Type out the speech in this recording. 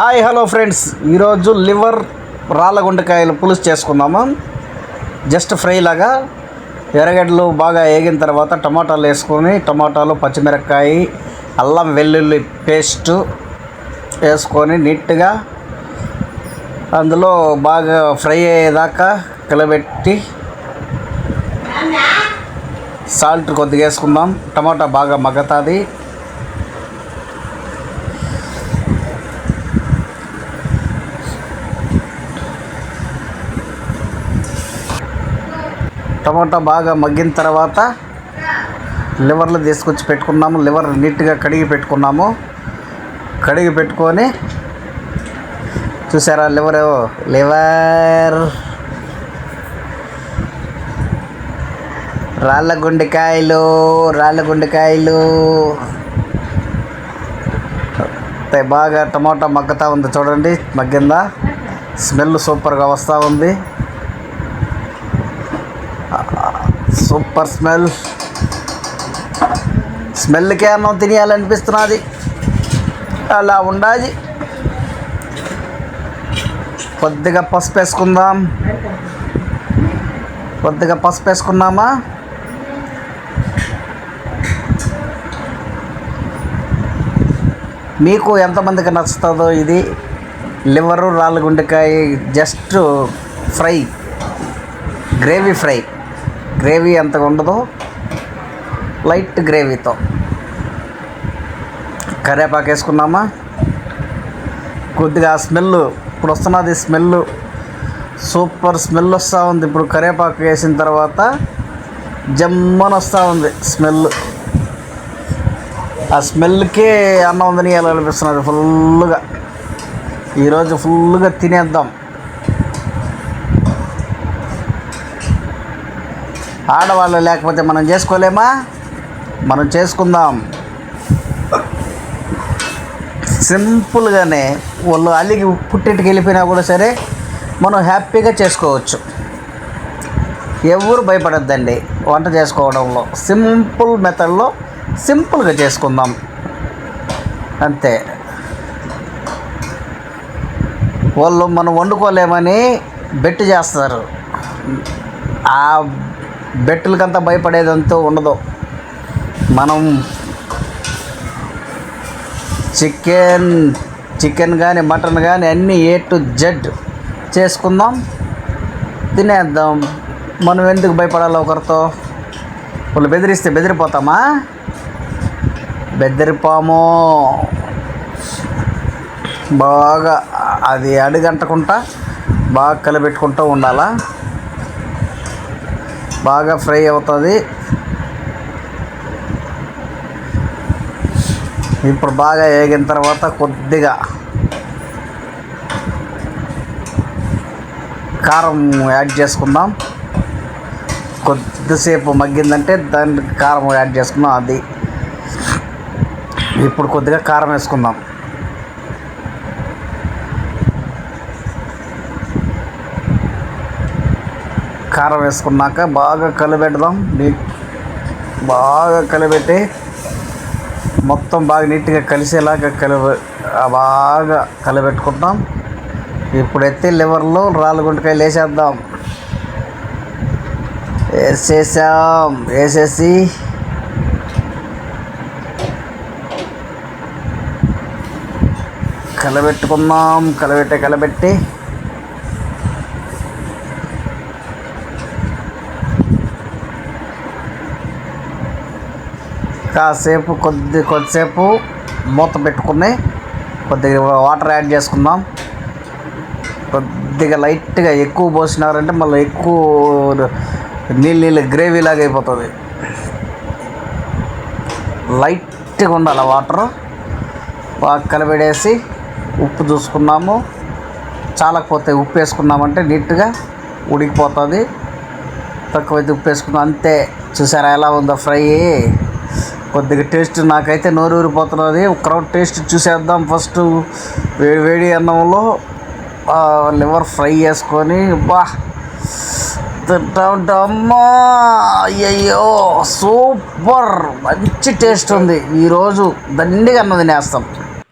Hi hello friends. ఈరోజు liver రాళ్ళగుండకాయలు పులుసు చేసుకుందాము? జస్ట్ ఫ్రై లాగా. ఎర్రగడ్డలు బాగా వేగిన తర్వాత టమాటాలు వేసుకొని టమాటాలు పచ్చిమిరపకాయ అల్లం వెల్లుల్లి పేస్టు వేసుకొని నీట్గా అందులో బాగా ఫ్రై అయ్యేదాకా కలబెట్టి సాల్ట్ కొద్దిగా వేసుకుందాం. టమాటా బాగా మగ్గుతుంది. టమాటా బాగా మగ్గిన తర్వాత లివర్లు తీసుకొచ్చి పెట్టుకున్నాము. లివర్ నీట్గా కడిగి పెట్టుకున్నాము. కడిగి పెట్టుకొని చూసారా లివర్? లివర్. రాళ్ళ గుండెకాయలు రాళ్ళ గుండెకాయలు. బాగా టమాటా మగ్గుతూ ఉంది చూడండి. మగ్గిందా? స్మెల్ సూపర్గా వస్తూ ఉంది. Super smell. స్మెల్కే అన్నం తినేయాలనిపిస్తున్నది. అలా ఉండాలి. కొద్దిగా పసుపు వేసుకుందాం కొద్దిగా పసుపు వేసుకున్నామా మీకు ఎంతమందికి నచ్చుతుందో ఇది? Liver రాళ్ళగుండెకాయ just fry. Gravy fry. Gravy అంతగా ఉండదు లైట్ గ్రేవీతో. కరేపాకు వేసుకున్నామా కొద్దిగా స్మెల్ ఇప్పుడు వస్తున్నది స్మెల్ సూపర్ స్మెల్ వస్తూ ఉంది. ఇప్పుడు కరేపాకు వేసిన తర్వాత జమ్మని వస్తూ ఉంది స్మెల్. ఆ స్మెల్కే అన్నం తినేయాలనిపిస్తున్నది ఫుల్గా ఈరోజు ఫుల్గా తినేద్దాం. ఆడవాళ్ళు లేకపోతే మనం చేసుకోలేమా? మనం చేసుకుందాం. సింపుల్గానే వాళ్ళు అలిగి పుట్టింటికి వెళ్ళిపోయినా కూడా సరే మనం హ్యాపీగా చేసుకోవచ్చు. ఎవరు భయపడద్దండి వంట చేసుకోవడంలో. సింపుల్ మెథడ్లో సింపుల్గా చేసుకుందాం. అంతే. వాళ్ళు మనం వండుకోలేమని బెట్టు చేస్తారు. ఆ బెట్టులకంతా భయపడేదంతా ఉండదు. మనం చికెన్ చికెన్ కానీ మటన్ కానీ అన్నీ ఏ టు జెడ్ చేసుకుందాం తినేద్దాం. మనం ఎందుకు భయపడాలి ఒకరితో? వాళ్ళు బెదిరిస్తే బెదిరిపోతామా? బెదిరిపోము. బాగా అది అడుగంటకుంటా బాగా కలిపెట్టుకుంటూ ఉండాలా? బాగా ఫ్రై అవుతుంది. ఇప్పుడు బాగా వేగిన తర్వాత కొద్దిగా కారం యాడ్ చేసుకుందాం. కొద్దిసేపు మగ్గిందంటే దానికి కారం యాడ్ చేసుకుందాం అది. ఇప్పుడు కొద్దిగా కారం వేసుకుందాం. కారం వేసుకున్నాక బాగా కలిపెడదాం నీట్ బాగా కలిపెట్టి మొత్తం బాగా నీట్గా కలిసేలాగా కలి బాగా కలిపెట్టుకుంటాం ఇప్పుడైతే లివర్లో రాళ్ళగుంటకాయలు వేసేద్దాం. వేసేసాం. వేసేసి కలబెట్టుకుందాం కలబెట్టి కలబెట్టి కాసేపు కొద్ది కొద్దిసేపు మూత పెట్టుకుని కొద్దిగా వాటర్ యాడ్ చేసుకుందాం. కొద్దిగా లైట్గా ఎక్కువ పోసినారంటే మళ్ళీ ఎక్కువ నీళ్ళు నీళ్ళు గ్రేవీ లాగా అయిపోతుంది. లైట్గా ఉండాలి వాటర్. బాగా కలబెడేసి ఉప్పు చూసుకున్నాము. చాలకపోతే ఉప్పు వేసుకున్నామంటే నీట్గా ఉడికిపోతుంది. తక్కువైతే ఉప్పు వేసుకున్నాం. అంతే. చూసారా ఎలా ఉందో ఫ్రై. కొద్దిగా టేస్ట్ నాకైతే నోరు ఊరిపోతున్నది క్రౌడ్ టేస్ట్ చూసేద్దాం. ఫస్ట్ వేడి వేడి అన్నంలో లివర్ ఫ్రై చేసుకొని బా తింటా ఉంటా అమ్మా అయ్యయ్యో సూపర్! మంచి టేస్ట్ ఉంది. ఈరోజు దండిగా అన్నది నేస్తాం